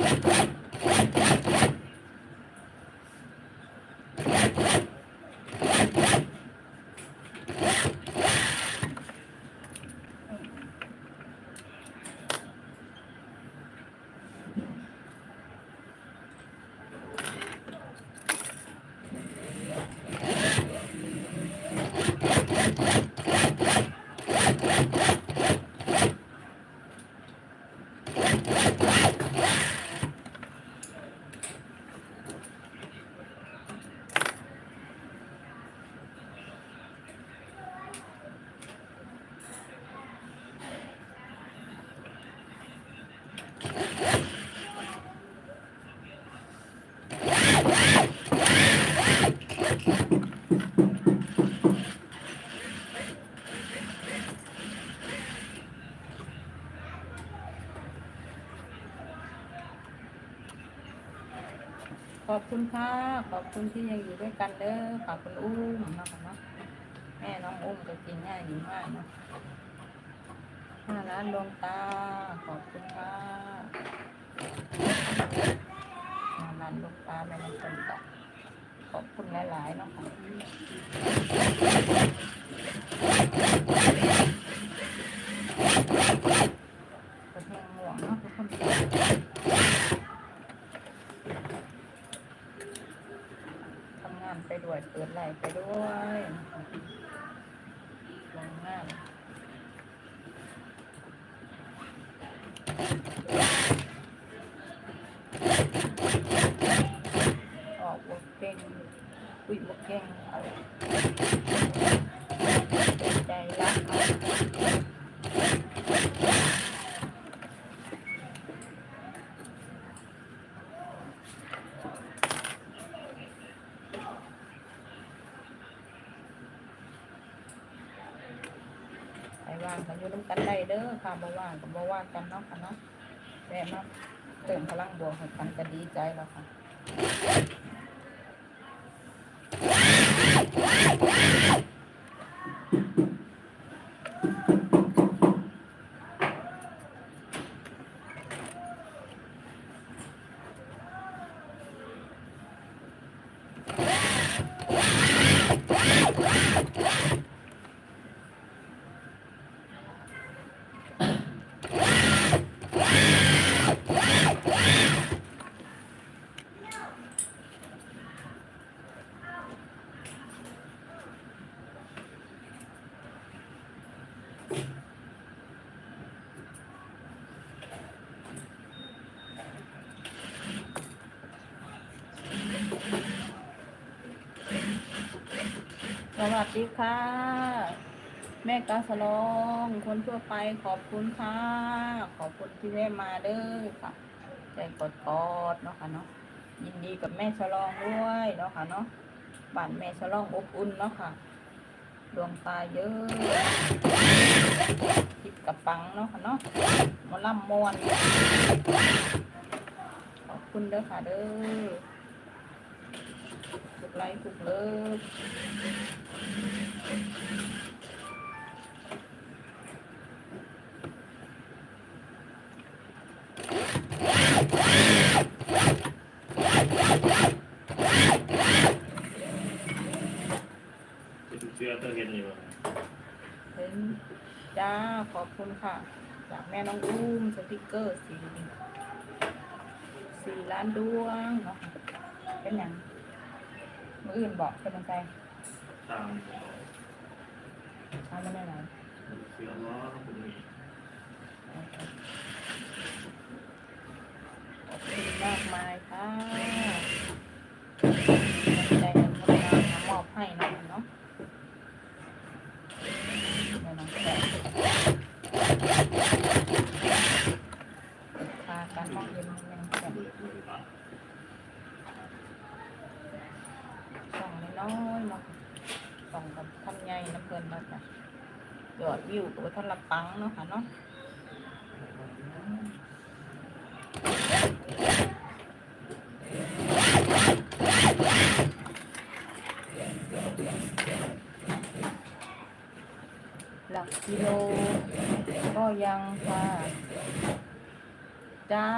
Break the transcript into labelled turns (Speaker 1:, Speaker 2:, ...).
Speaker 1: Thank. ขอบคุณค่ะ ขอบคุณที่ยังอยู่ด้วยกันเด้อขอบคุณอุ้มนะคะเนาะแม่น้องอุ้มก็กินง่ายดีมากเนาะห้าล้านดวงตา ขอบคุณค่ะห้าล้านดวงตา แม่น้องคนก็ขอบคุณหลายๆเนาะค่ะกระเทียมหวงเนาะทุกคนทำงานไปด้วย เปิดไหลไปด้วยลงงานออกบทเก่ง คุยบทเอะไรใจรักไปว่างกันอยู่น้ำกันได้เด้อค่ะบ่ว่างก็บ่ว่างกันเนาะค่ะเนาะแม่มาเติมพลังบวกให้กันก็ดีใจแล้วค่ะ Ha ha ha! สวัสดีค่ะ แม่กาสลองคนทั่วไปขอบคุณค่ะ ขอบคุณที่แม่มาเด้อค่ะใจกดกอดๆเนาะค่ะเนาะยินดีกับแม่ฉลองด้วยเนาะค่ะเนาะบ้านแม่ฉลองอบอุ่นเนาะค่ะดวงตาเยอะคิดกับปังเนาะค่ะเนาะมาล่ำมวนขอบคุณเด้อค่ะเด้อทุกไลค์ทุกเลิฟ
Speaker 2: เสื้อตัวเห็นอยู่
Speaker 1: เห็นจ้าขอบคุณค่ะ จากแม่น้องอุ้มสติกเกอร์สีสี่ล้านดวงเนาะค่ะเป็นอย่างมืออื่นบอกเป็นยังไง
Speaker 2: ตาม
Speaker 1: ทำไม่ได้ไหน
Speaker 2: เสื้อล้อผมมี
Speaker 1: ขอบคุณมากมายค่ะใจเงินคนงามมามอบให้นะเนาะแม่น้องแปะพาการห้องเย็นมันยังแบบส่องน้อยๆเนาะส่องกับทำไงน้ำเพลินมาจ้ะ ยอดวิวตัวท่านละปังเนาะค่ะเนาะหลักกิโล ก็ยังค่ะจ้า